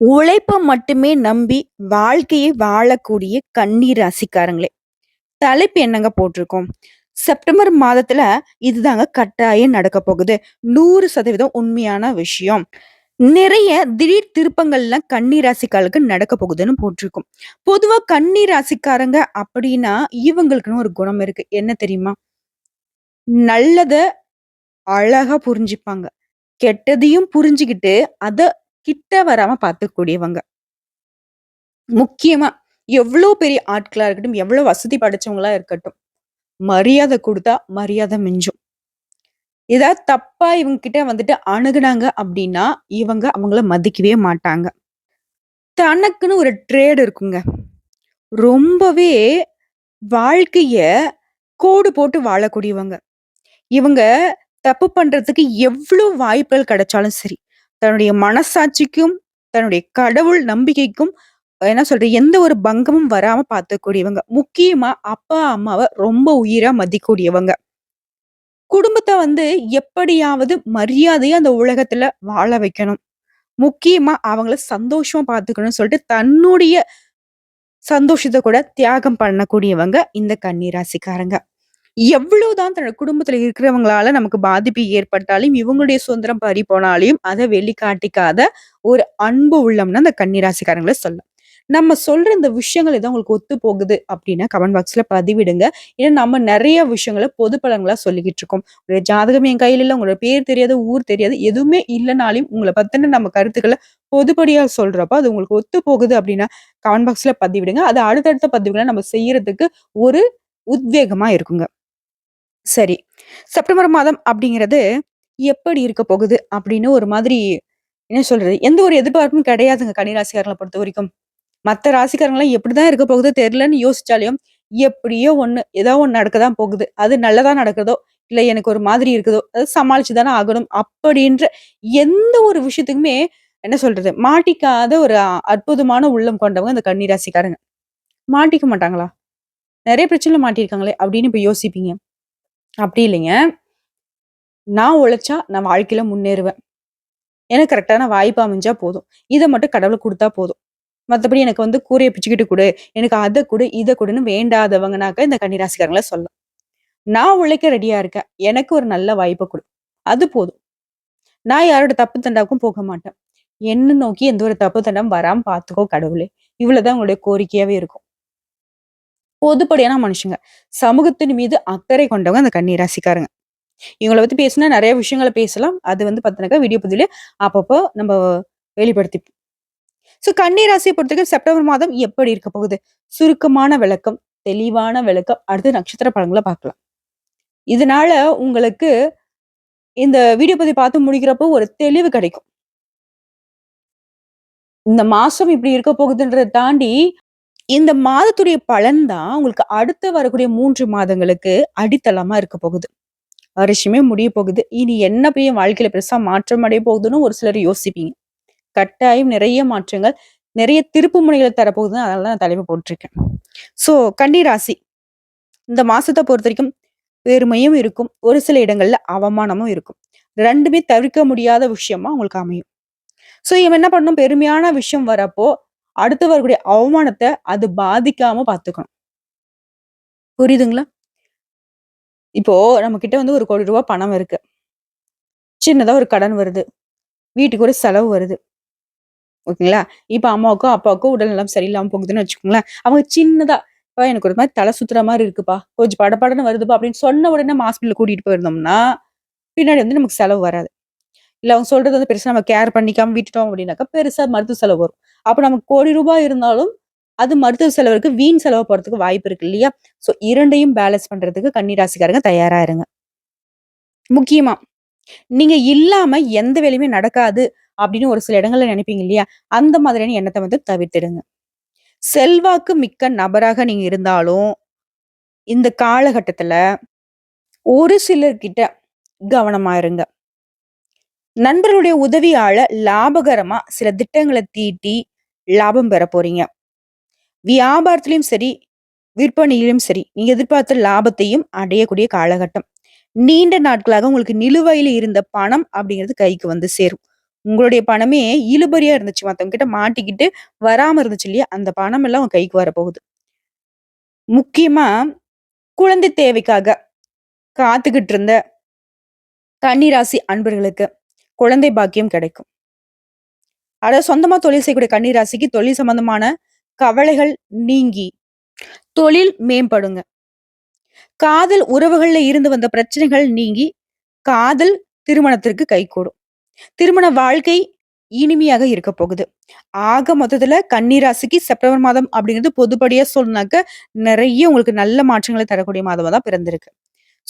உழைப்ப மட்டுமே நம்பி வாழ்க்கையை வாழக்கூடிய கண்ணீர் ராசிக்காரங்களே! தலைப்பு என்னங்க போட்டிருக்கோம்? செப்டம்பர் மாதத்துல இதுதாங்க கட்டாயம் நடக்க போகுது. 100% உண்மையான விஷயம். நிறைய திடீர் திருப்பங்கள்லாம் கன்னி ராசிக்காரர்களுக்கு நடக்க போகுதுன்னு போட்டிருக்கோம். பொதுவா கன்னி ராசிக்காரங்க அப்படின்னா, இவங்களுக்குன்னு ஒரு குணம் இருக்கு. என்ன தெரியுமா? நல்லத அழகா புரிஞ்சுப்பாங்க. கெட்டதையும் புரிஞ்சுக்கிட்டு அதை கிட்ட வராம பார்த்துக்கூடியவங்க முக்கியமா எவ்வளோ பெரிய ஆட்களா இருக்கட்டும், எவ்வளோ வசதி படைச்சவங்களா இருக்கட்டும், மரியாதை கொடுத்தா மரியாதை மிஞ்சும். ஏதாவது தப்பா இவங்க கிட்ட வந்துட்டு அணுகுனாங்க அப்படின்னா, இவங்க அவங்கள மதிக்கவே மாட்டாங்க. தனக்குன்னு ஒரு ட்ரேட் இருக்குங்க. ரொம்பவே வாழ்க்கைய கோடு போட்டு வாழக்கூடியவங்க. இவங்க தப்பு பண்றதுக்கு எவ்வளோ வாய்ப்புகள் கிடைச்சாலும் சரி, தன்னுடைய மனசாட்சிக்கும், தன்னுடைய கடவுள் நம்பிக்கைக்கும் என்ன சொல்ற எந்த ஒரு பங்கமும் வராம பார்த்துக்கூடியவங்க முக்கியமா அப்பா, அம்மாவை ரொம்ப உயிரா மதிக்கக்கூடியவங்க. குடும்பத்தை வந்து எப்படியாவது மரியாதையா அந்த உலகத்துல வாழ வைக்கணும். முக்கியமா அவங்கள சந்தோஷமா பார்த்துக்கணும்னு சொல்லிட்டு தன்னுடைய சந்தோஷத்தை கூட தியாகம் பண்ணக்கூடியவங்க இந்த கன்னி ராசிக்காரங்க. எவ்வளவுதான் தன்னோட குடும்பத்துல இருக்கிறவங்களால நமக்கு பாதிப்பு ஏற்பட்டாலும், இவங்களுடைய சுதந்திரம் பறி போனாலையும் அதை வெளிக்காட்டிக்காத ஒரு அன்பு உள்ளம்னு அந்த கன்னிராசிக்காரங்களை சொல்லலாம். நம்ம சொல்ற இந்த விஷயங்கள் ஏதோ உங்களுக்கு ஒத்து போகுது அப்படின்னா, கமெண்ட் பாக்ஸ்ல பதிவிடுங்க. ஏன்னா நம்ம நிறைய விஷயங்கள பொது பலன்களா சொல்லிக்கிட்டு இருக்கோம். ஒரு ஜாதகம் என் கையில இல்லை உங்களோட பேர் தெரியாது, ஊர் தெரியாது, எதுவுமே இல்லைனாலையும் உங்களை பத்தின நம்ம கருத்துக்களை பொதுப்படையா சொல்றப்ப, அது உங்களுக்கு ஒத்து போகுது அப்படின்னா, கமெண்ட் பாக்ஸ்ல பதிவிடுங்க. அது அடுத்தடுத்த பதிவுகளை நம்ம செய்யறதுக்கு ஒரு உத்வேகமா இருக்குங்க. சரி. செப்டம்பர் மாதம் அப்படிங்கிறது எப்படி இருக்க போகுது அப்படின்னு ஒரு மாதிரி என்ன சொல்றது? எந்த ஒரு எதிர்பார்ப்பும் கிடையாதுங்க கன்னி ராசிக்காரங்கள பொறுத்தவரைக்கும். மத்த ராசிக்காரங்கலாம் எப்படிதான் இருக்க போகுது தெரியலன்னு யோசிச்சாலும், எப்படியோ ஒண்ணு, ஏதோ ஒண்ணு நடக்க தான் போகுது. அது நல்லதா நடக்குதோ, இல்ல எனக்கு ஒரு மாதிரி இருக்குதோ, அது சமாளிச்சு தானே ஆகணும். அப்படின்ற எந்த ஒரு விஷயத்துக்குமே என்ன சொல்றது? மாட்டிக்காத ஒரு அற்புதமான உள்ளம் கொண்டவங்க இந்த கன்னிராசிக்காரங்க. மாட்டிக்க மாட்டாங்களா? நெறைய பிரச்சனைல மாட்டியிருக்காங்களே அப்படின்னு இப்ப யோசிப்பீங்க. அப்படி இல்லைங்க. நான் உழைச்சா நான் வாழ்க்கையில முன்னேறுவேன். எனக்கு கரெக்டான வாய்ப்பு அமைஞ்சா போதும். இதை மட்டும் கடவுள் கொடுத்தா போதும். மற்றபடி எனக்கு வந்து கூரையை பிச்சுக்கிட்டு கொடு எனக்கு அதை கொடு இதை கொடுன்னு வேண்டாதவங்கனாக்க இந்த கன்னிராசிக்காரங்களை சொல்லலாம். நான் உழைக்க ரெடியா இருக்கேன். எனக்கு ஒரு நல்ல வாய்ப்பை கொடு அது போதும். நான் யாரோட தப்பு தண்டாவுக்கும் போக மாட்டேன். என்ன நோக்கி எந்த ஒரு தப்பு தண்டம் வராம பார்த்துக்கோ கடவுளே! இவ்வளவுதான் உங்களுடைய கோரிக்கையாவே இருக்கும். பொதுப்படியான மனுஷங்க. சமூகத்தின் மீது அக்கறை கொண்டவங்க அந்த கன்னி ராசிக்காரங்க. இவங்கள பத்தி பேசினா நிறைய விஷயங்கள பேசலாம். அது வந்து பாத்தீங்கன்னாக்கா வீடியோ பதிவுல அப்பப்போ நம்ம வெளிப்படுத்திப்போம். ஸோ கன்னி ராசியை பொறுத்தவரைக்கும் செப்டம்பர் மாதம் எப்படி இருக்க போகுது? சுருக்கமான விளக்கம், தெளிவான விளக்கம், அடுத்து நட்சத்திர பழங்களை பார்க்கலாம். இதனால உங்களுக்கு இந்த வீடியோ பதிவு பார்த்து முடிக்கிறப்போ ஒரு தெளிவு கிடைக்கும். இந்த மாசம் இப்படி இருக்க போகுதுன்றதை தாண்டி, இந்த மாதத்துடைய பலன் தான் உங்களுக்கு அடுத்து வரக்கூடிய மூன்று மாதங்களுக்கு அடித்தளமா இருக்க போகுது. வருஷமே முடிய போகுது. இனி என்ன போய் என் வாழ்க்கையில பெருசா மாற்றம் அடைய போகுதுன்னு ஒரு சிலர் யோசிப்பீங்க. கட்டாயம் நிறைய மாற்றங்கள், நிறைய திருப்பு முனைகள தரப்போகுதுன்னு அதனால தான் நான் தலைப்பு போட்டிருக்கேன். ஸோ கன்னி ராசி. இந்த பொறுத்த வரைக்கும் பெருமையும் இருக்கும். ஒரு சில இடங்கள்ல அவமானமும் இருக்கும். ரெண்டுமே தவிர்க்க முடியாத விஷயமா உங்களுக்கு அமையும். ஸோ இவன் என்ன பண்ணணும்? பெருமையான விஷயம் வரப்போ, அடுத்து வரக்கூடிய அவமானத்தை அது பாதிக்காம பார்த்துக்கணும். புரியுதுங்களா? இப்போ நம்ம கிட்ட வந்து ரூ. 1,00,00,000 பணம் இருக்கு. சின்னதா ஒரு கடன் வருது. வீட்டுக்கு ஒரு செலவு வருது. ஓகேங்களா? இப்ப அம்மாவுக்கோ, அப்பாவுக்கோ உடல்நலம் சரியில்லாம போகுதுன்னு வச்சுக்கோங்களேன். அவங்க சின்னதா, இப்போ எனக்கு ஒரு மாதிரி தலை சுத்துற மாதிரி இருக்குப்பா. கொஞ்சம் படப்படன்னு வருதுப்பா" அப்படின்னு சொன்ன உடனே ஹாஸ்பிட்டல் கூட்டிட்டு போயிருந்தோம்னா, பின்னாடி வந்து நமக்கு செலவு வராது. இல்லை அவங்க சொல்றது வந்து பெருசாக நம்ம கேர் பண்ணிக்காம விட்டுட்டோம் அப்படின்னாக்கா, பெருசாக மருத்துவ செலவு வரும். அப்போ நமக்கு கோடி ரூபாய் இருந்தாலும், அது மருத்துவ செலவுக்கு வீண் செலவு போகிறதுக்கு வாய்ப்பு இருக்கு இல்லையா? ஸோ இரண்டையும் பேலன்ஸ் பண்ணுறதுக்கு கன்னிராசிக்காரங்க தயாராக இருங்க. முக்கியமா, நீங்க இல்லாம எந்த வேலையுமே நடக்காது அப்படின்னு ஒரு சில இடங்கள்ல நினைப்பீங்க இல்லையா? அந்த மாதிரியான எண்ணத்தை வந்து தவிர்த்திடுங்க. செல்வாக்கு மிக்க நபராக நீங்க இருந்தாலும், இந்த காலகட்டத்துல ஒரு சிலர்கிட்ட கவனமா இருங்க. நண்பர்களுடைய உதவியால லாபகரமா சில திட்டங்களை தீட்டி லாபம் பெற போறீங்க. வியாபாரத்திலையும் சரி, விற்பனையிலும் சரி, நீங்க எதிர்பார்த்த லாபத்தையும் அடையக்கூடிய காலகட்டம். நீண்ட நாட்களாக உங்களுக்கு நிலுவையில இருந்த பணம் அப்படிங்கிறது கைக்கு வந்து சேரும். உங்களுடைய பணமே இழுபறியா இருந்துச்சு. மத்தவங்க கிட்ட மாட்டிக்கிட்டு வராம இருந்துச்சு இல்லையா? அந்த பணம் எல்லாம் உங்க கைக்கு வரப்போகுது. முக்கியமா குழந்தை தேவைக்காக காத்துக்கிட்டு இருந்த கன்னிராசி அன்பர்களுக்கு குழந்தை பாக்கியம் கிடைக்கும். அதாவது சொந்தமா தொழில் செய்யக்கூடிய கன்னிராசிக்கு தொழில் சம்பந்தமான கவலைகள் நீங்கி தொழில் மேம்படுங்க. காதல் உறவுகள்ல இருந்து வந்த பிரச்சனைகள் நீங்கி காதல் திருமணத்திற்கு கைகூடும். திருமண வாழ்க்கை இனிமையாக இருக்க போகுது. ஆக மொத்தத்துல கன்னிராசிக்கு செப்டம்பர் மாதம் அப்படிங்கிறது பொதுப்படியா சொன்னாக்க, நிறைய உங்களுக்கு நல்ல மாற்றங்களை தரக்கூடிய மாதமா தான் பிறந்திருக்கு.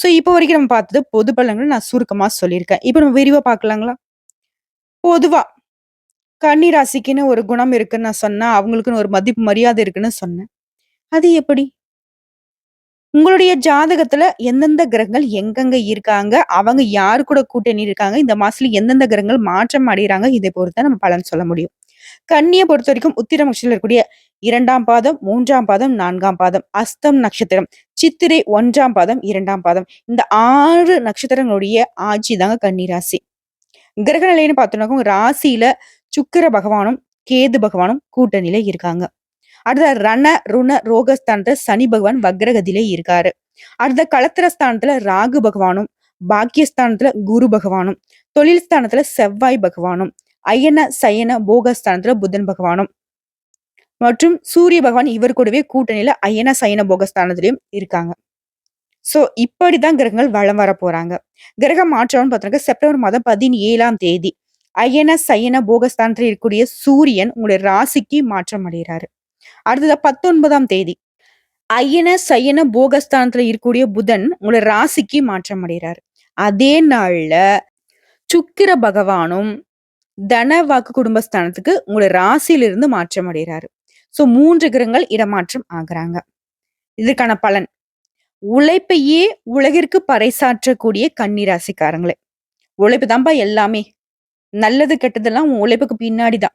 ஸோ இப்போ வரைக்கும் நம்ம பார்த்தது பொது பலன்கள் நான் சுருக்கமா சொல்லியிருக்கேன். இப்போ நம்ம விரிவா பார்க்கலாங்களா? பொதுவா கன்னி ராசிக்குன்னு ஒரு குணம் இருக்குன்னு நான் சொன்னேன். அவங்களுக்குன்னு ஒரு மதிப்பு, மரியாதை இருக்குன்னு சொன்னேன். அது எப்படி? உங்களுடைய ஜாதகத்துல எந்தெந்த கிரகங்கள் எங்கெங்க இருக்காங்க? அவங்க யாரு கூட கூட்டணி இருக்காங்க? இந்த மாசத்துல எந்தெந்த கிரகங்கள் மாற்றம் அடைகிறாங்க இதை பொறுத்த நம்ம பலன் சொல்ல முடியும். கண்ணியை பொறுத்த வரைக்கும் நட்சத்திரத்துல இருக்கக்கூடிய இரண்டாம் பாதம், மூன்றாம் பாதம், நான்காம் பாதம், அஸ்தம் நட்சத்திரம், சித்திரை ஒன்றாம் பாதம், இரண்டாம் பாதம். இந்த ஆறு நட்சத்திரங்களுடைய ஆட்சி தாங்க கன்னிராசி கிரக நிலைன்னு பார்த்தோம்னாக்கும் ராசியில சுக்கிர பகவானும், கேது பகவானும் கூட்டணியில இருக்காங்க. அடுத்த ரண, ருண, ரோகஸ்தானத்துல சனி பகவான் வக்ரகதியில இருக்காரு. அடுத்த களத்திரஸ்தானத்துல ராகு பகவானும், பாக்கியஸ்தானத்துல குரு பகவானும், தொழில் ஸ்தானத்துல செவ்வாய் பகவானும், அயன, சயன, போகஸ்தானத்துல புதன் பகவானும் மற்றும் சூரிய பகவான் இவர் கூடவே கூட்டணியில அயன, சயன, போகஸ்தானத்திலையும் இருக்காங்க. ஸோ இப்படிதான் கிரகங்கள் வலம் வர போறாங்க. கிரக மாற்றம்னு பார்த்தோம்னாக்க செப்டம்பர் மாதம் 17ஆம் தேதி அயன, சயன, போகஸ்தானத்தில் இருக்கக்கூடிய சூரியன் உங்களுடைய ராசிக்கு மாற்றம் அடைகிறாரு. அடுத்தது பத்தொன்பதாம் தேதி அயன, சயன, போகஸ்தானத்துல இருக்கக்கூடிய புதன் உங்களுடைய ராசிக்கு மாற்றம் அடைகிறாரு. அதே நாள்ல சுக்கிர பகவானும் தன வாக்கு குடும்பஸ்தானத்துக்கு உங்களுடைய ராசியிலிருந்து மாற்றம் அடைகிறாரு. ஸோ மூன்று கிரகங்கள் இடமாற்றம் ஆகுறாங்க. இதற்கான பலன் உழைப்பையே உலகிற்கு பறைசாற்றக்கூடிய கன்னி ராசிக்காரங்களே. உழைப்பு தான்ப்பா எல்லாமே. நல்லது கெட்டதெல்லாம் உன் உழைப்புக்கு பின்னாடி தான்.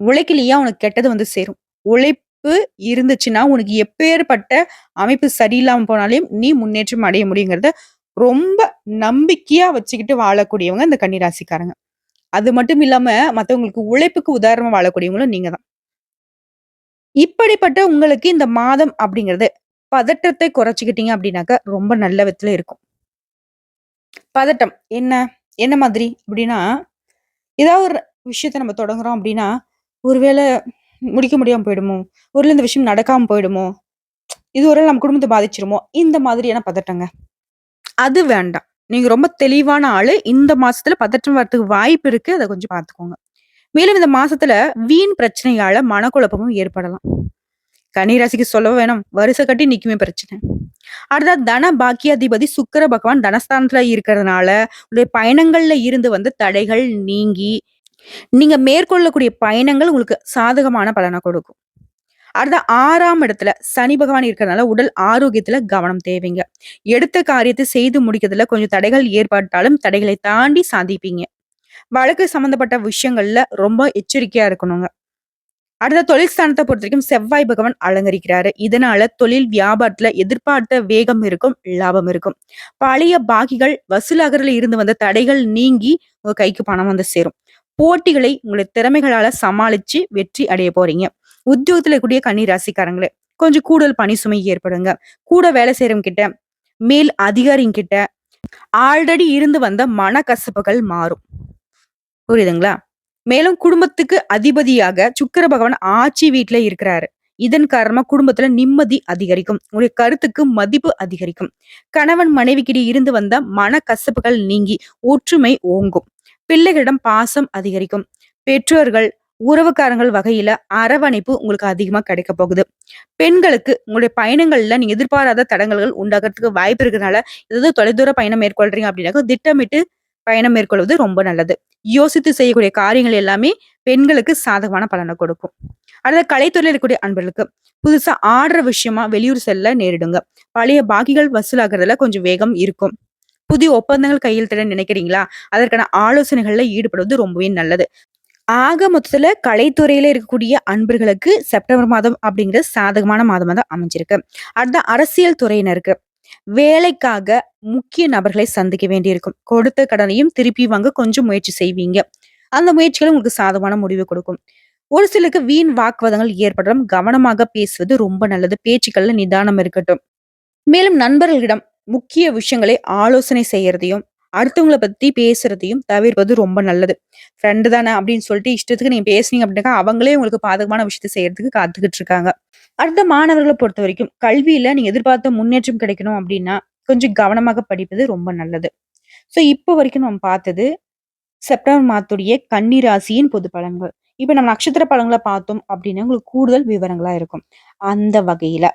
உழைக்கலையா உனக்கு கெட்டது வந்து சேரும். உழைப்பு இருந்துச்சுன்னா, உனக்கு எப்பேர்ப்பட்ட அமைப்பு சரியில்லாம போனாலையும் நீ முன்னேற்றம் அடைய முடியுங்கிறத ரொம்ப நம்பிக்கையா வச்சுக்கிட்டு வாழக்கூடியவங்க இந்த கன்னிராசிக்காரங்க அது மட்டும் இல்லாம மற்றவங்களுக்கு உழைப்புக்கு உதாரணமா வாழக்கூடியவங்களும் நீங்க தான். இப்படிப்பட்ட உங்களுக்கு இந்த மாதம் அப்படிங்கிறது பதட்டத்தை குறைச்சிக்கிட்டீங்க அப்படின்னாக்க ரொம்ப நல்ல விதத்துல இருக்கும். பதட்டம் என்ன? என்ன மாதிரி? அப்படின்னா, ஏதாவது ஒரு விஷயத்த நம்ம தொடங்குறோம் அப்படின்னா, ஒருவேளை முடிக்க முடியாம போயிடுமோ? ஒருவேளை இந்த விஷயம் நடக்காம போயிடுமோ? இது ஒரு நம்ம குடும்பத்தை பாதிச்சிருமோ இந்த மாதிரியான பதட்டங்க. அது வேண்டாம். நீங்க ரொம்ப தெளிவான ஆளு. இந்த மாசத்துல பதற்றம் வரதுக்கு வாய்ப்பு இருக்கு. அதை கொஞ்சம் பார்த்துக்கோங்க. மேலும் இந்த மாசத்துல வீண் பிரச்சனையால மனக்குழப்பமும் ஏற்படலாம். கன்னி சொல்ல வேணும்? வருஷ கட்டி நிக்குமே பிரச்சனை. அடுத்தா தன பாக்கியாதிபதி சுக்கர பகவான் தனஸ்தானத்துல இருக்கிறதுனால, உங்களுடைய பயணங்கள்ல இருந்து வந்து தடைகள் நீங்கி, நீங்க மேற்கொள்ளக்கூடிய பயணங்கள் உங்களுக்கு சாதகமான பலனை கொடுக்கும். அடுத்த ஆறாம் இடத்துல சனி பகவான் இருக்கிறதுனால உடல் ஆரோக்கியத்துல கவனம் தேவைங்க. எடுத்த காரியத்தை செய்து முடிக்கிறதுல கொஞ்சம் தடைகள் ஏற்பட்டாலும் தடைகளை தாண்டி சாதிப்பீங்க. வழக்கு சம்பந்தப்பட்ட விஷயங்கள்ல ரொம்ப எச்சரிக்கையா இருக்கணுங்க. அடுத்த தொழில் பொறுத்த வரைக்கும் செவ்வாய் பகவான் அலங்கரிக்கிறாரு. இதனால தொழில் வியாபாரத்துல எதிர்பார்த்த வேகம் இருக்கும், லாபம் இருக்கும். பழைய பாக்கிகள் வசூலாகுறதுல இருந்து வந்த தடைகள் நீங்கி உங்க கைக்கு பணம் வந்து சேரும். போட்டிகளை உங்களுடைய திறமைகளால சமாளிச்சு வெற்றி அடைய போறீங்க. உத்தியோகத்துல இருக்கக்கூடிய கன்னி ராசிக்காரங்களே, கொஞ்சம் கூடுதல் பணி சுமை ஏற்படுங்க. கூட வேலை செய்யறவங்க கிட்ட, மேல் அதிகாரிங்க கிட்ட ஆல்ரெடி இருந்து வந்த மன கசப்புகள் மாறும். புரியுதுங்களா? மேலும் குடும்பத்துக்கு அதிபதியாக சுக்கர பகவான் ஆட்சி வீட்டுல இருக்கிறாரு. இதன் காரணமா குடும்பத்துல நிம்மதி அதிகரிக்கும். உங்களுடைய கருத்துக்கு மதிப்பு அதிகரிக்கும். கணவன் மனைவிக்கிடையே இருந்து வந்த மனக்கசப்புகள் நீங்கி ஒற்றுமை ஓங்கும். பிள்ளைகளிடம் பாசம் அதிகரிக்கும். பெற்றோர்கள், உறவுக்காரங்கள் வகையில அரவணைப்பு உங்களுக்கு அதிகமா கிடைக்க போகுது. பெண்களுக்கு உங்களுடைய பயணங்கள்ல நீங்க எதிர்பாராத தடங்கல்கள் உண்டாகிறதுக்கு வாய்ப்பு இருக்கிறதுனால, ஏதாவது தொலைதூர பயணம் மேற்கொள்றீங்க அப்படின்னாக்க திட்டமிட்டு பயணம் மேற்கொள்வது ரொம்ப நல்லது. யோசித்து செய்யக்கூடிய காரியங்கள் எல்லாமே பெண்களுக்கு சாதகமான பலனை கொடுக்கும். அடுத்த கலைத்துறையில் இருக்கக்கூடிய அன்பர்களுக்கு புதுசா ஆடுற விஷயமா வெளியூர் செல்ல நேரிடுங்க. பழைய பாக்கிகள் வசூலாகிறதுல கொஞ்சம் வேகம் இருக்கும். புதிய ஒப்பந்தங்கள் கையெழுத்திட நினைக்கிறீங்களா? அதற்கான ஆலோசனைகள்ல ஈடுபடுவது ரொம்பவே நல்லது. ஆக மொத்தத்துல கலைத்துறையில இருக்கக்கூடிய அன்பர்களுக்கு செப்டம்பர் மாதம் அப்படிங்கிறது சாதகமான மாதமாக தான் அமைஞ்சிருக்கு. அடுத்த அரசியல் துறையினருக்கு வேலைக்காக முக்கிய நபர்களை சந்திக்க வேண்டியிருக்கும். கொடுத்த கடனையும் திருப்பி வாங்க கொஞ்சம் முயற்சி செய்வீங்க. அந்த முயற்சிகள் உங்களுக்கு சாதமான முடிவு கொடுக்கும். ஒரு சிலருக்கு வீண் வாக்குவாதங்கள் ஏற்படலாம். கவனமாக பேசுவது ரொம்ப நல்லது. பேச்சுக்கள்ல நிதானம் இருக்கட்டும். மேலும் நண்பர்களிடம் முக்கிய விஷயங்களை ஆலோசனை செய்யறதையும், அடுத்தவங்கள பத்தி பேசுறதையும் தவிர்ப்பது ரொம்ப நல்லது. ஃப்ரெண்டு தானே அப்படின்னு சொல்லிட்டு இஷ்டத்துக்கு நீங்க பேசுனீங்க அப்படின்னாக்கா, அவங்களே உங்களுக்கு பாதகமான விஷயத்த செய்யறதுக்கு காத்துக்கிட்டு இருக்காங்க. அடுத்த மாணவர்களை பொறுத்த வரைக்கும் கல்வியில நீங்க எதிர்பார்த்த முன்னேற்றம் கிடைக்கணும் அப்படின்னா, கொஞ்சம் கவனமாக படிப்பது ரொம்ப நல்லது. ஸோ இப்போ வரைக்கும் நம்ம பார்த்தது, செப்டம்பர் மாதத்துடைய கன்னி ராசியின் பொது பலன்கள். இப்ப நம்ம நட்சத்திர பலன்கள பார்த்தோம் அப்படின்னா, உங்களுக்கு கூடுதல் விவரங்களா இருக்கும். அந்த வகையில,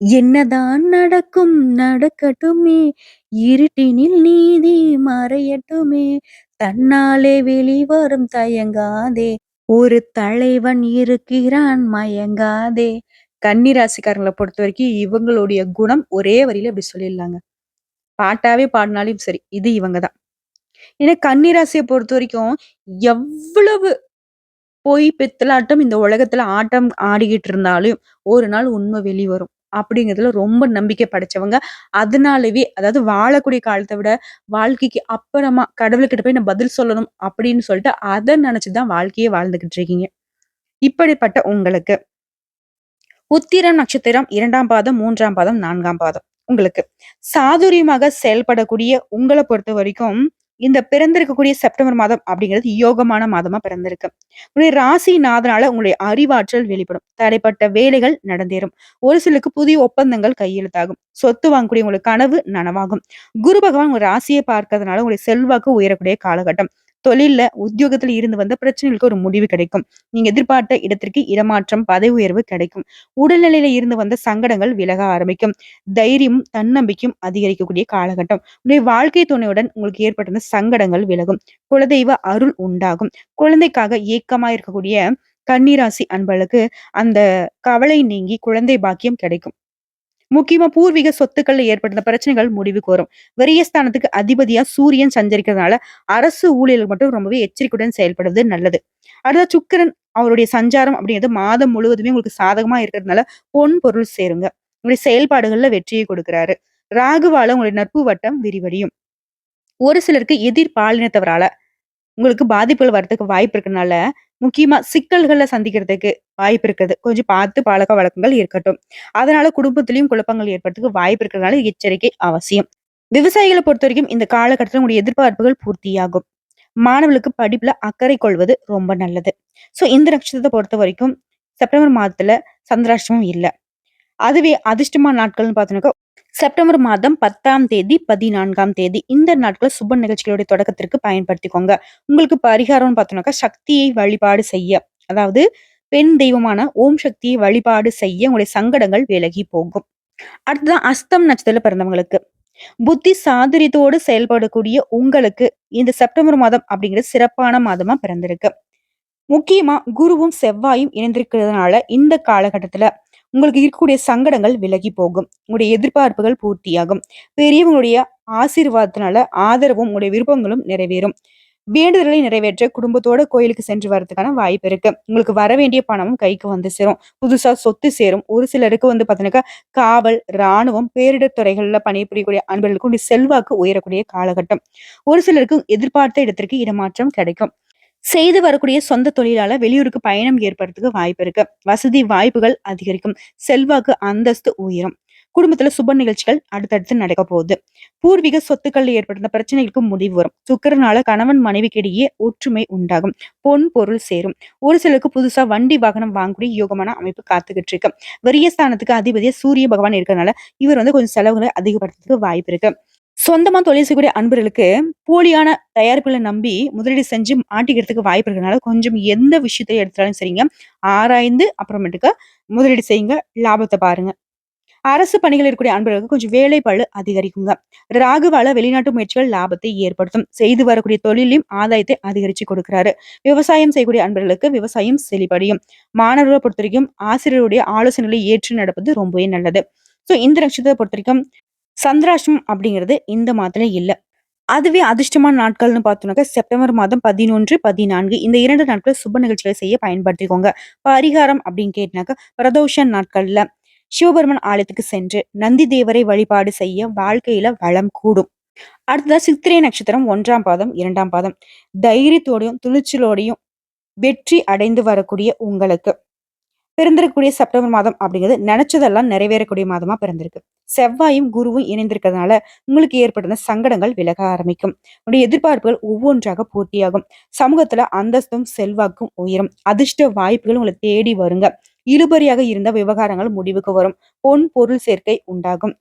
என்னதான் நடக்கும் நடக்கட்டுமே, இருட்டினில் நீதி மறையட்டுமே, தன்னாலே வெளிவரும் தயங்காதே, ஒரு தலைவன் இருக்கிறான் மயங்காதே. கன்னி பொறுத்த வரைக்கும் இவங்களுடைய குணம் ஒரே வரியில இப்படி சொல்லிடலாங்க. பாட்டாவே பாடினாலும் சரி, இது இவங்க தான். ஏன்னா கன்னி பொறுத்த வரைக்கும் எவ்வளவு பொய் பித்தலாட்டம் இந்த உலகத்துல ஆட்டம் ஆடிக்கிட்டு இருந்தாலும், ஒரு நாள் உண்மை வெளிவரும். அப்படிங்கிறதுல ரொம்ப நம்பிக்கை படைச்சவங்க. அதனாலவே அதாவது வாழக்கூடிய காலத்தை விட, வாழ்க்கைக்கு அப்புறமா கடவுள்கிட்ட போய் நான் பதில் சொல்லணும் அப்படின்னு சொல்லிட்டு, அதை நினைச்சுதான் வாழ்க்கையே வாழ்ந்துகிட்டு இருக்கீங்க. இப்படிப்பட்ட உங்களுக்கு உத்திரம் நட்சத்திரம் இரண்டாம் பாதம், மூன்றாம் பாதம், நான்காம் பாதம். உங்களுக்கு சாதுரியமாக செயல்படக்கூடிய உங்களை பொறுத்த வரைக்கும் இந்த பிறந்திருக்கக்கூடிய செப்டம்பர் மாதம் அப்படிங்கிறது யோகமான மாதமா பிறந்திருக்கு. உங்களுடைய ராசிநாதனால உங்களுடைய அறிவாற்றல் வெளிப்படும். தடைப்பட்ட வேலைகள் நடந்தேறும். ஒரு சிலருக்கு புதிய ஒப்பந்தங்கள் கையெழுத்தாகும். சொத்து வாங்கக்கூடிய உங்களுக்கு கனவு நனவாகும். குரு பகவான் உங்க ராசியை பார்க்கறதுனால உங்களுடைய செல்வாக்கு உயரக்கூடிய காலகட்டம். தொழில்ல, உத்தியோகத்துல இருந்து வந்த பிரச்சனைகளுக்கு ஒரு முடிவு கிடைக்கும். நீங்க எதிர்பார்த்த இடத்திற்கு இடமாற்றம், பதவி உயர்வு கிடைக்கும். உடல்நிலையில இருந்து வந்த சங்கடங்கள் விலக ஆரம்பிக்கும். தைரியமும், தன்னம்பிக்கையும் அதிகரிக்கக்கூடிய காலகட்டம். உங்களுடைய வாழ்க்கை துணையுடன் உங்களுக்கு ஏற்பட்டிருந்த சங்கடங்கள் விலகும். குலதெய்வ அருள் உண்டாகும். குழந்தைக்காக ஏக்கமா இருக்கக்கூடிய கன்னிராசி அன்பளுக்கு அந்த கவலை நீங்கி குழந்தை பாக்கியம் கிடைக்கும். முக்கியமா பூர்வீக சொத்துக்கள்ல ஏற்பட்ட பிரச்சனைகள் முடிவுக்கு வரும். விரயஸ்தானத்துக்கு அதிபதியா சூரியன் சஞ்சரிக்கிறதுனால, அரசு ஊழியர்கள் மட்டும் ரொம்பவே எச்சரிக்கையுடன் செயல்படுவது நல்லது. அடுத்த சுக்கிரன் அவருடைய சஞ்சாரம் அப்படிங்கிறது மாதம் முழுவதுமே உங்களுக்கு சாதகமா இருக்கிறதுனால, பொன் பொருள் சேருங்க. உங்களுடைய செயல்பாடுகள்ல வெற்றியை கொடுக்கிறாரு. ராகுவால உங்களுடைய நட்பு வட்டம் விரிவடையும். ஒரு சிலருக்கு எதிர் பாலினத்தவரால உங்களுக்கு பாதிப்புகள் வரதுக்கு வாய்ப்பு இருக்கனால, முக்கியமா சிக்கல்கள சந்திக்கிறதுக்கு வாய்ப்பு இருக்குது. கொஞ்சம் பார்த்து பழக்க வழக்கங்கள் இருக்கட்டும். அதனால குடும்பத்திலையும் குழப்பங்கள் ஏற்படுறதுக்கு வாய்ப்பு இருக்கிறதுனால எச்சரிக்கை அவசியம். விவசாயிகளை பொறுத்த வரைக்கும் இந்த காலகட்டத்தில் உங்களுடைய எதிர்பார்ப்புகள் பூர்த்தியாகும். மாணவர்களுக்கு படிப்புல அக்கறை கொள்வது ரொம்ப நல்லது. ஸோ இந்த ரக்ஷத்தை பொறுத்த வரைக்கும் செப்டம்பர் மாதத்துல சந்திராஷ்டமம் இல்ல. அதுவே அதிர்ஷ்டமான நாட்கள்னு பார்த்தோம்னாக்கா, செப்டம்பர் மாதம் 10ஆம் தேதி, 14ஆம் தேதி இந்த நாட்களை சுப நிகழ்ச்சிகளுடைய தொடக்கத்திற்கு பயன்படுத்திக்கோங்க. உங்களுக்கு பரிகாரம்னு பார்த்தோம்னாக்கா, சக்தியை வழிபாடு செய்ய, அதாவது பெண் தெய்வமான ஓம் சக்தியை வழிபாடு செய்ய உங்களுடைய சங்கடங்கள் விலகி போகும். அடுத்ததான் அஸ்தம் நட்சத்திரத்துல பிறந்தவங்களுக்கு. புத்தி சாதுரியத்தோடு செயல்படக்கூடிய உங்களுக்கு இந்த செப்டம்பர் மாதம் அப்படிங்கிறது சிறப்பான மாதமா பிறந்திருக்கு. முக்கியமா குருவும், செவ்வாயும் இணைந்திருக்கிறதுனால இந்த காலகட்டத்துல உங்களுக்கு இருக்கக்கூடிய சங்கடங்கள் விலகி போகும். உங்களுடைய எதிர்பார்ப்புகள் பூர்த்தியாகும். பெரியவங்களுடைய ஆசீர்வாதத்தினால ஆதரவும், உங்களுடைய விருப்பங்களும் நிறைவேறும். வேண்டுதல்களை நிறைவேற்ற குடும்பத்தோட கோயிலுக்கு சென்று வரதுக்கான வாய்ப்பு இருக்கு. உங்களுக்கு வரவேண்டிய பணமும் கைக்கு வந்து சேரும். புதுசா சொத்து சேரும். ஒரு சிலருக்கு வந்து பார்த்தீங்கன்னாக்கா, காவல், ராணுவம், பேரிடர் துறைகள்ல பணிபுரியக்கூடிய அன்பர்களுக்கு செல்வாக்கு உயரக்கூடிய காலகட்டம். ஒரு சிலருக்கு எதிர்பார்த்த இடத்திற்கு இடமாற்றம் கிடைக்கும். செய்து வரக்கூடிய சொந்த தொழிலால வெளியூருக்கு பயணம் ஏற்படுறதுக்கு வாய்ப்பு இருக்கு. வசதி வாய்ப்புகள் அதிகரிக்கும். செல்வாக்கு, அந்தஸ்து உயரும். குடும்பத்துல சுப நிகழ்ச்சிகள் அடுத்தடுத்து நடக்க போகுது. பூர்வீக சொத்துக்கள் ஏற்படுத்த பிரச்சனைகளுக்கு முடிவு வரும். சுக்கரனால கணவன் மனைவிக்கு இடையே ஒற்றுமை உண்டாகும். பொன் பொருள் சேரும். ஒரு சிலருக்கு புதுசா வண்டி, வாகனம் வாங்கக்கூடிய யோகமான அமைப்பு காத்துக்கிட்டு இருக்கு. விரயஸ்தானத்துக்கு அதிபதியா சூரிய பகவான் இருக்கிறதுனால, இவர் வந்து கொஞ்சம் செலவுகளை அதிகப்படுத்துறதுக்கு வாய்ப்பு இருக்கு. சொந்தமா தொழில் செய்யக்கூடிய அன்பர்களுக்கு போலியான தயாரிப்புகளை நம்பி முதலீடு செஞ்சு மாட்டிக்கிறதுக்கு வாய்ப்பு இருக்கிறதுனால, கொஞ்சம் எந்த விஷயத்த எடுத்தாலும் சரிங்க, ஆராய்ந்து அப்புறமேட்டுக்கு முதலீடு செய்யுங்க. லாபத்தை பாருங்க. அரசு பணிகள் இருக்கக்கூடிய அன்பர்களுக்கு கொஞ்சம் வேலைப்பளு அதிகரிக்குங்க. ராகுவால வெளிநாட்டு முயற்சிகள் லாபத்தை ஏற்படுத்தும். செய்து வரக்கூடிய தொழிலையும் ஆதாயத்தை அதிகரிச்சு கொடுக்கிறாரு. விவசாயம் செய்யக்கூடிய அன்பர்களுக்கு விவசாயம் செழிப்படையும். மாணவரை பொறுத்த வரைக்கும் ஆசிரியருடைய ஆலோசனைகளை ஏற்று நடப்பது ரொம்பவே நல்லது. ஸோ இந்த நட்சத்திரத்த பொறுத்தவரைக்கும் சந்திராஷ்டம் அப்படிங்கிறது இந்த மாதத்துல இல்ல. அதுவே அதிர்ஷ்டமான நாட்கள்னு பார்த்தோம்னாக்க செப்டம்பர் மாதம் 11, 14 இந்த இரண்டு நாட்கள் சுப நிகழ்ச்சிகளை செய்ய பயன்படுத்திக்கோங்க. பரிகாரம் அப்படின்னு கேட்டினாக்க பிரதோஷ நாட்கள்ல சிவபெருமன் ஆலயத்துக்கு சென்று நந்தி தேவரை வழிபாடு செய்ய வாழ்க்கையில வளம் கூடும். அடுத்ததா சித்திரை நட்சத்திரம் ஒன்றாம் பாதம், இரண்டாம் பாதம். தைரியத்தோடையும், துணிச்சலோடையும் வெற்றி அடைந்து வரக்கூடிய உங்களுக்கு பிறந்திருக்கக்கூடிய செப்டம்பர் மாதம் அப்படிங்கிறது நினைச்சதெல்லாம் நிறைவேறக்கூடிய மாதமா பிறந்திருக்கு. செவ்வாயும் குருவும் இணைந்திருக்கிறதுனால உங்களுக்கு ஏற்பட்ட சங்கடங்கள் விலக ஆரம்பிக்கும். உங்களுடைய எதிர்பார்ப்புகள் ஒவ்வொன்றாக பூர்த்தியாகும். சமூகத்துல அந்தஸ்தும் செல்வாக்கும் உயரும். அதிர்ஷ்ட வாய்ப்புகள் உங்களை தேடி வருங்க. இழுபறியாக இருந்த விவகாரங்கள் முடிவுக்கு வரும். பொன் பொருள் சேர்க்கை உண்டாகும்.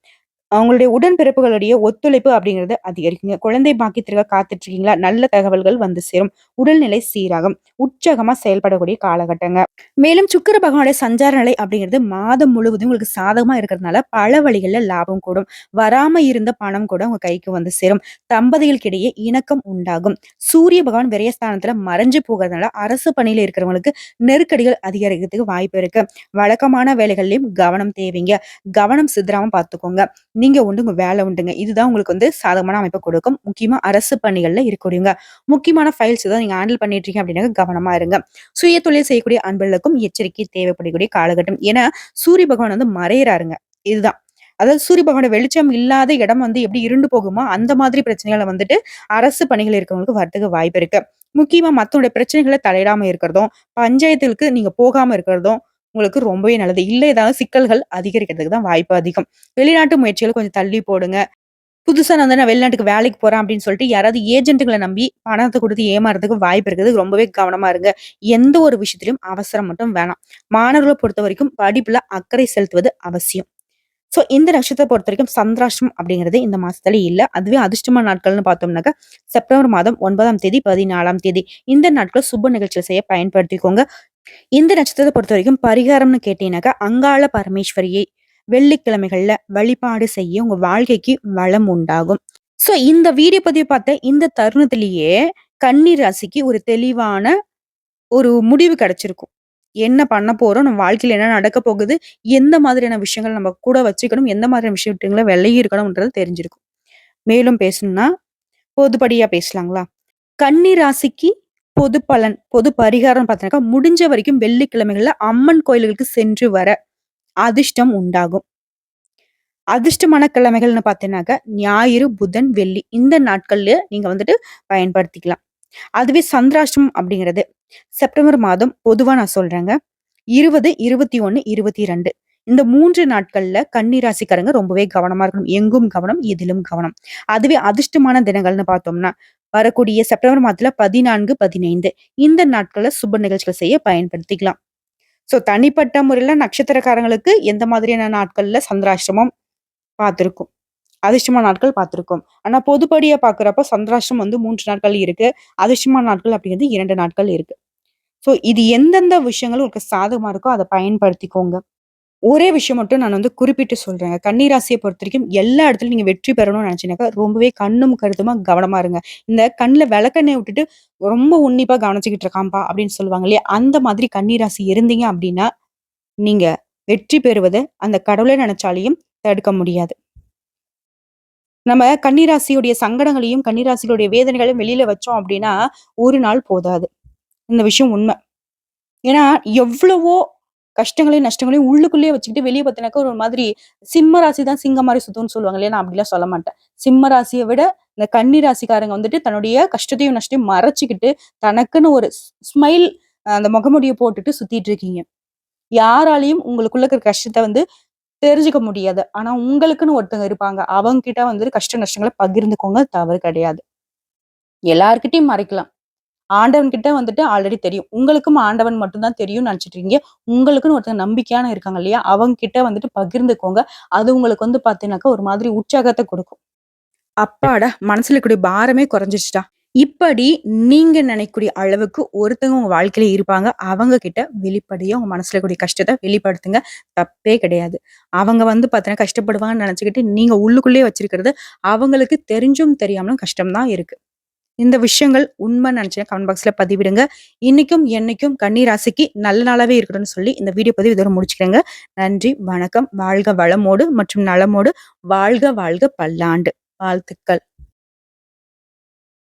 அவங்களுடைய உடன்பிறப்புகளுடைய ஒத்துழைப்பு அப்படிங்கிறது அதிகரிக்குங்க. குழந்தை பாக்கியத்திற்காக காத்துட்டு இருக்கீங்களா நல்ல தகவல்கள் வந்து சேரும். உடல்நிலை சீராகும். உற்சாகமா செயல்படக்கூடிய காலகட்டங்க. மேலும் சுக்கர பகவானுடைய சஞ்சார நிலை அப்படிங்கிறது மாதம் முழுவதும் உங்களுக்கு சாதகமா இருக்கிறதுனால பல வழிகளில் லாபம் கூடும். வராம இருந்த பணம் கூட உங்க கைக்கு வந்து சேரும். தம்பதிகளுக்கிடையே இணக்கம் உண்டாகும். சூரிய பகவான் விரயஸ்தானத்துல மறைஞ்சு போகிறதுனால அரசு பணியில இருக்கிறவங்களுக்கு நெருக்கடிகள் அதிகரிக்கிறதுக்கு வாய்ப்பு இருக்கு. வழக்கமான வேலைகள்லயும் கவனம் தேவைங்க. கவனம் சிதறாம பார்த்துக்கோங்க நீங்க உண்டு உங்க வேலை உண்டுங்க. இதுதான் உங்களுக்கு வந்து சாதகமான அமைப்பை கொடுக்கும். முக்கியமா அரசு பணிகள்ல இருக்கக்கூடியவங்க. முக்கியமான ஃபைல்ஸ் தான் நீங்க ஹேண்டில் பண்ணிட்டு இருக்கீங்க அப்படின்னா கவனமா இருங்க. சுய தொழில் செய்யக்கூடிய அன்பர்களுக்கும் எச்சரிக்கை தேவைப்படக்கூடிய காலகட்டம். ஏன்னா சூரிய பகவான் வந்து மறையிறாருங்க. இதுதான். அதாவது சூரிய பகவான வெளிச்சம் இல்லாத இடம் வந்து எப்படி இருண்டு போகுமோ அந்த மாதிரி பிரச்சனைகளை வந்துட்டு அரசு பணிகள் இருக்கவங்களுக்கு வரதுக்கு வாய்ப்பு இருக்கு. முக்கியமா மத்தவங்களுடைய பிரச்சனைகளை தலையிடாம இருக்கிறதும் பஞ்சாயத்துக்கு நீங்க போகாம இருக்கிறதும் உங்களுக்கு ரொம்பவே நல்லது. இல்ல ஏதாவது சிக்கல்கள் அதிகரிக்கிறதுக்கு தான் வாய்ப்பு அதிகம். வெளிநாட்டு முயற்சிகள் கொஞ்சம் தள்ளி போடுங்க. புதுசா நான் வந்து நான் வெளிநாட்டுக்கு வேலைக்கு போகிறேன் அப்படின்னு சொல்லிட்டு யாராவது ஏஜென்ட்டுகளை நம்பி பணத்தை கொடுத்து ஏமாறதுக்கு வாய்ப்பு இருக்குது. ரொம்பவே கவனமா இருங்க. எந்த ஒரு விஷயத்திலும் அவசரம் மட்டும் வேணாம். மாணவர்களை பொறுத்த வரைக்கும் படிப்பில் அக்கறை செலுத்துவது அவசியம். சோ இந்த நட்சத்திரத்தை பொறுத்த வரைக்கும் சந்திராஷ்டம் அப்படிங்கிறது இந்த மாசத்துல இல்ல. அதுவே அதிர்ஷ்டமான நாட்கள்னு பார்த்தோம்னாக்க செப்டம்பர் மாதம் ஒன்பதாம் தேதி பதினாலாம் தேதி. இந்த நாட்கள் சுப நிகழ்ச்சிகள் செய்ய பயன்படுத்திக்கோங்க. இந்த நட்சத்திரத்தை பொறுத்த வரைக்கும் பரிகாரம்னு கேட்டீங்கன்னாக்கா அங்காள பரமேஸ்வரியை வெள்ளிக்கிழமைகள்ல வழிபாடு செய்ய உங்க வாழ்க்கைக்கு வளம் உண்டாகும். சோ இந்த வீடியோ பதிவு பார்த்த இந்த தருணத்திலேயே கன்னி ராசிக்கு ஒரு தெளிவான ஒரு முடிவு கிடைச்சிருக்கும். என்ன பண்ண போறோம்? நம்ம வாழ்க்கையில என்ன நடக்க போகுது? எந்த மாதிரியான விஷயங்கள் நம்ம கூட வச்சுக்கணும்? எந்த மாதிரியான விஷயங்களை விலகி இருக்கணும்ன்றது தெரிஞ்சிருக்கும். மேலும் பேசணும்னா பொதுப்படியா பேசலாங்களா? கன்னி ராசிக்கு பொது பலன் பொது பரிகாரம் பார்த்தீங்கன்னா முடிஞ்ச வரைக்கும் வெள்ளிக்கிழமைகள்ல அம்மன் கோயில்களுக்கு சென்று வர அதிர்ஷ்டம் உண்டாகும். அதிர்ஷ்டமான கிழமைகள்னு பார்த்தீங்கன்னாக்க ஞாயிறு புதன் வெள்ளி இந்த நாட்கள்ல நீங்க வந்துட்டு பயன்படுத்திக்கலாம். அதுவே சந்திராஷ்டமம் அப்படிங்கிறது. செப்டம்பர் மாதம் பொதுவா நான் சொல்றேங்க. இருபது இருபத்தி ஒன்னு இருபத்தி ரெண்டு. இந்த மூன்று நாட்கள்ல கன்னிராசிக்காரங்க ரொம்பவே கவனமா இருக்கணும். எங்கும் கவனம் எதிலும் கவனம். அதுவே அதிர்ஷ்டமான தினங்கள்னு பார்த்தோம்னா வரக்கூடிய செப்டம்பர் மாதத்துல பதினான்கு பதினைந்து. இந்த நாட்கள்ல சுப நிகழ்ச்சிகள் செய்ய பயன்படுத்திக்கலாம். சோ தனிப்பட்ட முறையில நட்சத்திரக்காரங்களுக்கு எந்த மாதிரியான நாட்கள்ல சந்திராஷ்டமம் பார்த்திருக்கும்? அதிர்ஷ்டமான நாட்கள் பார்த்துருக்கோம். ஆனால் பொதுப்படியாக பார்க்குறப்ப சந்திராஷ்டம் வந்து மூன்று நாட்கள் இருக்கு. அதிர்ஷ்டமான நாட்கள் அப்படிங்கிறது இரண்டு நாட்கள் இருக்கு. ஸோ இது எந்தெந்த விஷயங்களும் உங்களுக்கு சாதகமாக இருக்கோ அதை பயன்படுத்திக்கோங்க. ஒரே விஷயம் மட்டும் நான் வந்து குறிப்பிட்டு சொல்றேங்க. கன்னிராசியை பொறுத்த வரைக்கும் எல்லா இடத்துலையும் நீங்க வெற்றி பெறணும்னு நினைச்சீங்கன்னாக்கா ரொம்பவே கண்ணும் கருத்துமா கவனமா இருங்க. இந்த கண்ணில் விளக்கெண்ணெய் விட்டுட்டு ரொம்ப உன்னிப்பா கவனிச்சுக்கிட்டு இருக்காம்பா அப்படின்னு சொல்லுவாங்க இல்லையா? அந்த மாதிரி கன்னிராசி இருந்தீங்க அப்படின்னா நீங்க வெற்றி பெறுவதை அந்த கடவுளை நினைச்சாலையும் தடுக்க முடியாது. நம்ம கன்னிராசியுடைய சங்கடங்களையும் கன்னிராசியுடைய வேதனைகளையும் வெளியில வச்சோம் அப்படின்னா ஒரு நாள் போதாது. இந்த விஷயம் உண்மை. ஏன்னா எவ்வளவோ கஷ்டங்களையும் நஷ்டங்களையும் உள்ளுக்குள்ளேயே வச்சுக்கிட்டு வெளியே பார்த்தினாக்க ஒரு மாதிரி சிம்ம ராசி தான் சிங்க மாதிரி சுத்தம்னு சொல்லுவாங்க இல்லையா? நான் அப்படிலாம் சொல்ல மாட்டேன். சிம்ம ராசியை விட இந்த கன்னி ராசிக்காரங்க வந்துட்டு தன்னுடைய கஷ்டத்தையும் நஷ்டத்தையும் மறைச்சிக்கிட்டு தனக்குன்னு ஒரு ஸ்மைல் அந்த முகமுடியை போட்டுட்டு சுத்திட்டு இருக்கீங்க. யாராலையும் உங்களுக்குள்ள இருக்கிற கஷ்டத்தை வந்து தெரிஞ்சுக்க முடியாது. ஆனா உங்களுக்குன்னு ஒருத்தவங்க இருப்பாங்க. அவங்க கிட்ட வந்து கஷ்ட நஷ்டங்களை பகிர்ந்துக்கோங்க தவறு கிடையாது. எல்லார்கிட்டையும் மறைக்கலாம். ஆண்டவன் கிட்ட வந்துட்டு ஆல்ரெடி தெரியும். உங்களுக்கும் ஆண்டவன் மட்டும்தான் தெரியும்னு நினைச்சிட்டு இருக்கீங்க உங்களுக்குன்னு ஒருத்தங்க நம்பிக்கையான இருக்காங்க இல்லையா? அவங்க கிட்ட வந்துட்டு பகிர்ந்துக்கோங்க. அது உங்களுக்கு வந்து பாத்தீங்கன்னாக்கா ஒரு மாதிரி உற்சாகத்தை கொடுக்கும். அப்பாடா மனசுல இருக்கக்கூடிய பாரமே குறைஞ்சிச்சுட்டா இப்படி நீங்க நினைக்கக்கூடிய அளவுக்கு ஒருத்தவங்க உங்க வாழ்க்கையில இருப்பாங்க. அவங்க கிட்ட வெளிப்படையா உங்க மனசுல கூடிய கஷ்டத்தை வெளிப்படுத்துங்க. தப்பே கிடையாது. அவங்க வந்து பார்த்தீங்கன்னா கஷ்டப்படுவாங்கன்னு நினைச்சுக்கிட்டு நீங்க உள்ளுக்குள்ளேயே வச்சிருக்கிறது அவங்களுக்கு தெரிஞ்சும் தெரியாமலும் கஷ்டம்தான் இருக்கு. இந்த விஷயங்கள் உண்மை நினைச்சேன். கமெண்ட் பாக்ஸ்ல பதிவிடுங்க. இன்னைக்கும் என்னைக்கும் கண்ணீர் ராசிக்கு நல்ல நாளாவே இருக்கணும்னு சொல்லி இந்த வீடியோ பதிவு இதோட முடிச்சுக்கிறேங்க. நன்றி வணக்கம். வாழ்க வளமோடு மற்றும் நலமோடு வாழ்க வாழ்க பல்லாண்டு. வாழ்த்துக்கள்.